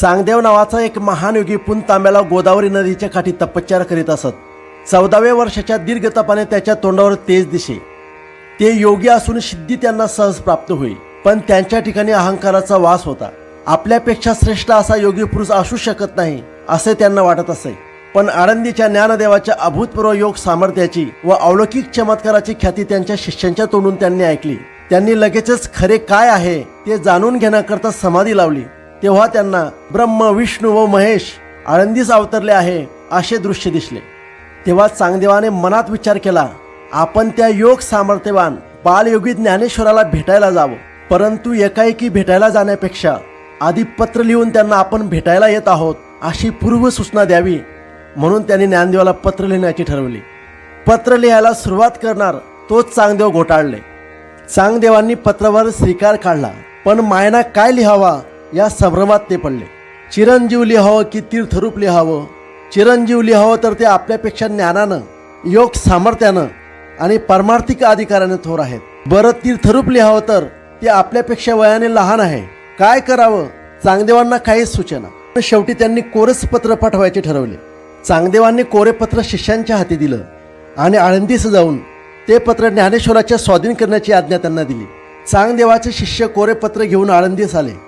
चांगदेव नावाचा एक महान योगी पुन तांब्याला गोदावरी नदीच्या काठी तपश्चर्या करीत असत. चौदाव्या वर्षाच्या दीर्घ तपाने त्याच्या तोंडावर तेज दिसे. ते योगी असून सिद्धी त्यांना सहज प्राप्त होई पण त्यांच्या ठिकाणी अहंकाराचा वास होता. आपल्यापेक्षा श्रेष्ठ असा योगी पुरुष असू शकत नाही असे त्यांना वाटत असे. पण आळंदीच्या ज्ञानदेवाच्या अभूतपूर्व योग सामर्थ्याची व अलौकिक चमत्काराची ख्याती त्यांच्या शिष्यांच्या तोंडून त्यांनी ऐकली. त्यांनी लगेचच खरे काय आहे ते जाणून घेण्याकरता समाधी लावली. तेव्हा त्यांना ब्रह्म विष्णू व महेश आळंदीस अवतरले आहे असे दृश्य दिसले. तेव्हा चांगदेवाने मनात विचार केला आपण त्या योग सामर्थ्यवान बालयोगी ज्ञानेश्वराला भेटायला जावं. परंतु एकाएकी भेटायला जाण्यापेक्षा आधी पत्र लिहून त्यांना आपण भेटायला येत आहोत अशी पूर्व सूचना द्यावी म्हणून त्यांनी ज्ञानदेवाला पत्र लिहिण्याची ठरवली. पत्र लिहायला सुरुवात करणार तोच चांगदेव घोटाळले. चांगदेवांनी पत्रावर स्वीकार काढला पण मायना काय लिहावा या संभ्रमात ते पडले. चिरंजीव लिहावं की तीर्थरूप लिहावं? चिरंजीव लिहावं तर ते आपल्यापेक्षा ज्ञानानं योग सामर्थ्यानं आणि परमार्थिक अधिकाराने थोर आहेत. बरं तीर्थरूप लिहावं तर ते आपल्यापेक्षा वयाने लहान आहे. काय करावं? चांगदेवांना काहीच सूचना. पण शेवटी त्यांनी कोरस पत्र पाठवायचे ठरवले. चांगदेवांनी कोरे पत्र शिष्यांच्या हाती दिलं आणि आळंदीस जाऊन ते पत्र ज्ञानेश्वराच्या स्वाधीन करण्याची आज्ञा त्यांना दिली. चांगदेवाचे शिष्य कोरे पत्र घेऊन आळंदीस आले.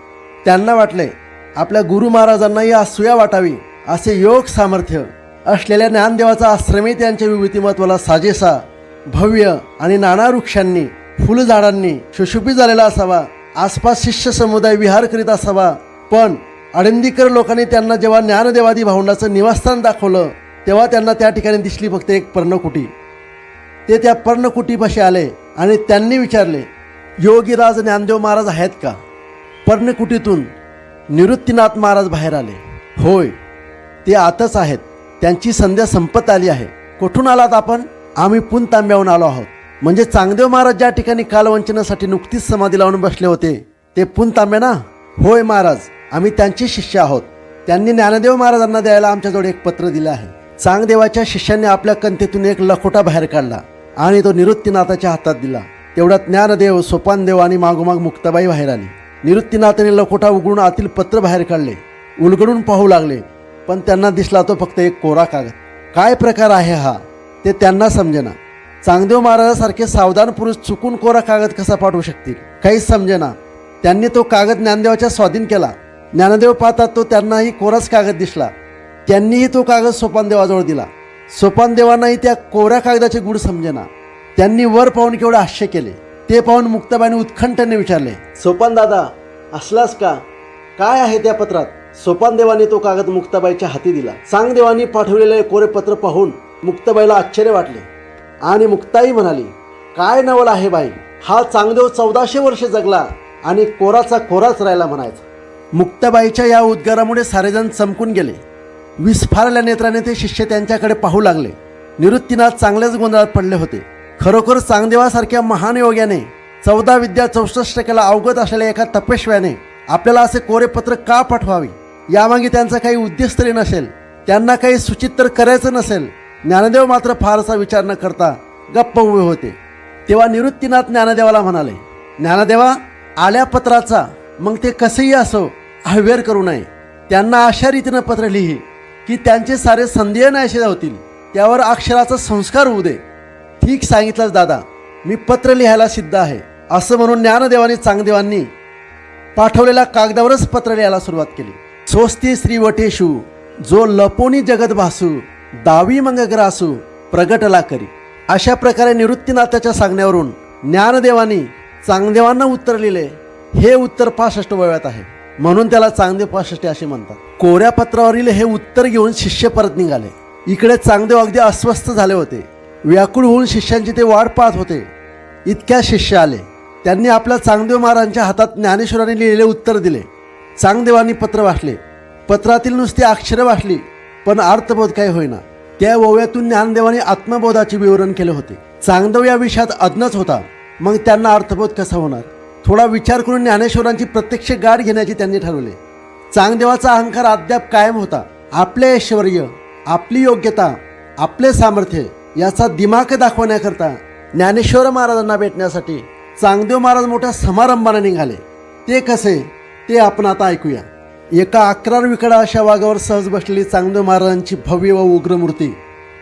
त्यांना वाटले आपल्या गुरु महाराजांनाही असूया वाटावी असे योग सामर्थ्य. असलेल्या ज्ञानदेवाचा आश्रमही त्यांच्या विभूतिमत्वाला साजेसा भव्य आणि नाना वृक्षांनी फुलझाडांनी सुशोभित झालेला असावा आसपास शिष्य समुदाय विहार करीत असावा. पण आळंदीकर लोकांनी त्यांना जेव्हा ज्ञानदेवादी भावंडाचं निवासस्थान दाखवलं तेव्हा त्यांना त्या ठिकाणी दिसली फक्त एक पर्णकुटी. ते त्या पर्णकुटीपाशी आले आणि त्यांनी विचारले योगीराज ज्ञानदेव महाराज आहेत का? पर्णकुटीतून निवृत्तीनाथ महाराज बाहेर आले. होय ते आतच आहेत. त्यांची संध्या संपत आली आहे. कुठून आलात आपण? आम्ही पुन तांब्याहून आलो आहोत. म्हणजे चांगदेव महाराज ज्या ठिकाणी कालवंचनासाठी नुकतीच समाधी लावून बसले होते ते पुन तांबे ना? होय महाराज आम्ही त्यांचे शिष्य आहोत. त्यांनी ज्ञानदेव महाराजांना द्यायला आमच्याजवळ एक पत्र दिलं आहे. चांगदेवाच्या शिष्यांनी आपल्या कंतेतून एक लखोटा बाहेर काढला आणि तो निवृत्तीनाथाच्या हातात दिला. तेवढ्यात ज्ञानदेव सोपानदेव आणि मागोमाग मुक्ताबाई बाहेर आली. निवृत्तीनाथाने लखोटा उघडून आतील पत्र बाहेर काढले. उलगडून पाहू लागले. पण त्यांना दिसला तो फक्त एक कोरा कागद. काय प्रकार आहे हा? ते त्यांना समजेना. चांगदेव महाराजासारखे सावधान पुरुष चुकून कोरा कागद कसा पाठवू शकतील? काहीच समजेना. त्यांनी तो कागद ज्ञानदेवाच्या स्वाधीन केला. ज्ञानदेव पाहतात तो त्यांनाही कोराच कागद दिसला. त्यांनीही तो कागद सोपानदेवाजवळ दिला. सोपानदेवांनाही त्या कोऱ्या कागदाचे गुढ समजेना. त्यांनी वर पाहून केवढे हास्य केले. ते पाहून मुक्ताबाईने उत्खंठने विचारले सोपान दादा असलास का? काय आहे त्या पत्रात? सोपानदेवाने तो कागद मुक्ताबाईच्या हाती दिला. चांगदेवानी पाठवलेले कोरे पत्र पाहून मुक्ताबाईला आश्चर्य वाटले. आणि मुक्ताई म्हणाली काय नवल आहे बाई? हा चांगदेव चौदाशे वर्ष जगला आणि कोराचा कोराच राहिला म्हणायचा. मुक्ताबाईच्या या उद्गारामुळे सारेजण चमकून गेले. विस्फारल्या नेत्राने ते शिष्य त्यांच्याकडे पाहू लागले. निवृत्तीनाथ चांगल्याच गोंधळात पडले होते. खरोखर चांगदेवासारख्या महान योग्याने चौदा विद्या चौसष्ट कला अवगत असलेल्या एका तपेश्व्याने आपल्याला असे कोरे पत्र का पाठवावे? यामागे त्यांचा काही उद्देश तरी नसेल त्यांना काही सूचित तर करायचं नसेल ज्ञानदेव मात्र फारसा विचार न करता गप्प उभे होते. तेव्हा निवृत्तीनाथ ज्ञानदेवाला म्हणाले ज्ञानदेवा आल्या पत्राचा मग ते कसेही असो अहवेर करू नये. त्यांना अशा रीतीनं पत्र लिही की त्यांचे सारे संदेह नाहीसे होतील. त्यावर अक्षराचा संस्कार होऊ दे. ठीक सांगितलंच दादा. मी पत्र लिहायला सिद्ध आहे. असं म्हणून ज्ञानदेवानी चांगदेवांनी पाठवलेल्या कागदावरच पत्र लिहायला सुरुवात केली. स्वस्ती श्री वटेशू जो लपोनी जगत भासू दावी मंगग्रासू प्रगटला करी. अशा प्रकारे निवृत्तीनाथाच्या सांगण्यावरून ज्ञानदेवानी चांगदेवांना उत्तर लिहिले. हे उत्तर पासष्ट वयात आहे. म्हणून त्याला चांगदेव पासष्ट असे म्हणतात. कोऱ्या पत्रावरील हे उत्तर घेऊन शिष्य परत निघाले. इकडे चांगदेव अगदी अस्वस्थ झाले होते. व्याकुळ होऊन शिष्यांची ते वाट पाहत होते. इतक्या शिष्य आले. त्यांनी आपल्या चांगदेव महाराजांच्या हातात ज्ञानेश्वरांनी लिहिलेले उत्तर दिले. चांगदेवांनी पत्र वाचले. पत्रातील नुसती अक्षरं वाचली पण अर्थबोध काही होईना. त्या ओव्यातून ज्ञानदेवाने आत्मबोधाचे विवरण केले होते. चांगदेव या विषयात अज्ञच होता. मग त्यांना अर्थबोध कसा होणार? थोडा विचार करून ज्ञानेश्वरांची प्रत्यक्ष गाठ घेण्याचे त्यांनी ठरवले. चांगदेवाचा अहंकार अद्याप कायम होता. आपले ऐश्वर आपली योग्यता आपले सामर्थ्य याचा दिमाग दाखवण्याकरता ज्ञानेश्वर महाराजांना भेटण्यासाठी चांगदेव महाराज मोठ्या समारंभाने निघाले. ते कसे? ते आपण आता ऐकूया. एका अकरार विकडा अशा वाघावर सहज बसलेली चांगदेव महाराजांची भव्य व उग्र मूर्ती.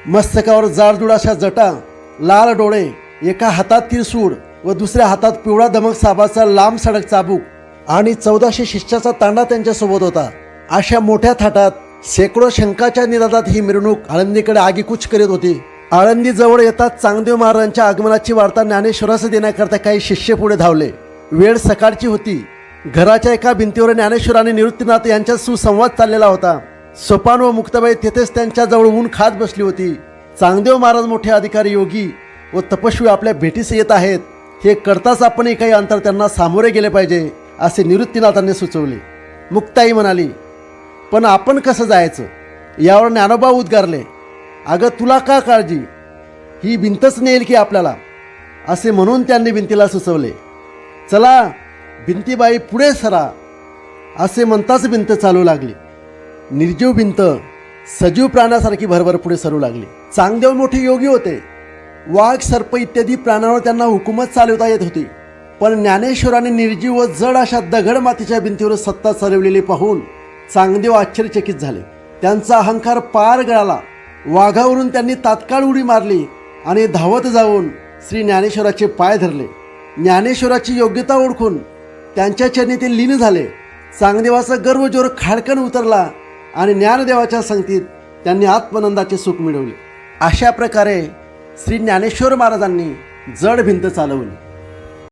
मस्तकावर जाडजूड अशा जटा लाल डोळे एका हातात तिरसूड व दुसऱ्या हातात पिवळा धमक साबाचा लांब सडक चाबूक आणि चौदाशे शिष्याचा तांडा त्यांच्यासोबत होता. अशा मोठ्या थाटात शेकडो शंकाच्या निराधात ही मिरवणूक आळंदीकडे आगीकूच करीत होती. आळंदीजवळ येतात चांगदेव महाराजांच्या आगमनाची वार्ता ज्ञानेश्वरास देण्याकरता काही शिष्य पुढे धावले. वेळ सकाळची होती. घराच्या एका भिंतीवर ज्ञानेश्वर आणि निवृत्तीनाथ यांच्यात सुसंवाद चाललेला होता. सोपान व मुक्ताबाई तेथेच त्यांच्या जवळ ऊन खात बसली होती. चांगदेव महाराज मोठे अधिकारी योगी व तपस्वी आपल्या भेटीस येत आहेत. हे करताच आपणही काही अंतर त्यांना सामोरे गेले पाहिजे असे निवृत्तीनाथांनी सुचवले. मुक्ताई म्हणाली पण आपण कसं जायचं? यावर ज्ञानोबा उद्गारले. अगं तुला का काळजी? ही भिंतच नेईल की आपल्याला? असे म्हणून त्यांनी भिंतीला सुचवले. चला भिंतीबाई पुढे सरा. असे म्हणताच भिंत चालू लागली. निर्जीव भिंत सजीव प्राण्यासारखी भरभर पुढे सरू लागली. चांगदेव मोठे योगी होते. वाघ सर्प इत्यादी प्राण्यावर त्यांना हुकूमत चालवता येत होती. पण ज्ञानेश्वराने निर्जीव व जड अशा दगड मातीच्या भिंतीवर सत्ता चालवलेली पाहून चांगदेव आश्चर्यचकित झाले. त्यांचा अहंकार पार गळाला. वाघावरून त्यांनी तात्काळ उडी मारली आणि धावत जाऊन श्री ज्ञानेश्वराचे पाय धरले. ज्ञानेश्वराची योग्यता ओळखून त्यांच्या चरणी ते लीन झाले. चांगदेवाचा गर्व जोर खाडकन उतरला आणि ज्ञानदेवाच्या संगतीत त्यांनी आत्मनंदाचे सुख मिळवले. अशा प्रकारे श्री ज्ञानेश्वर महाराजांनी जड भिंत चालवली.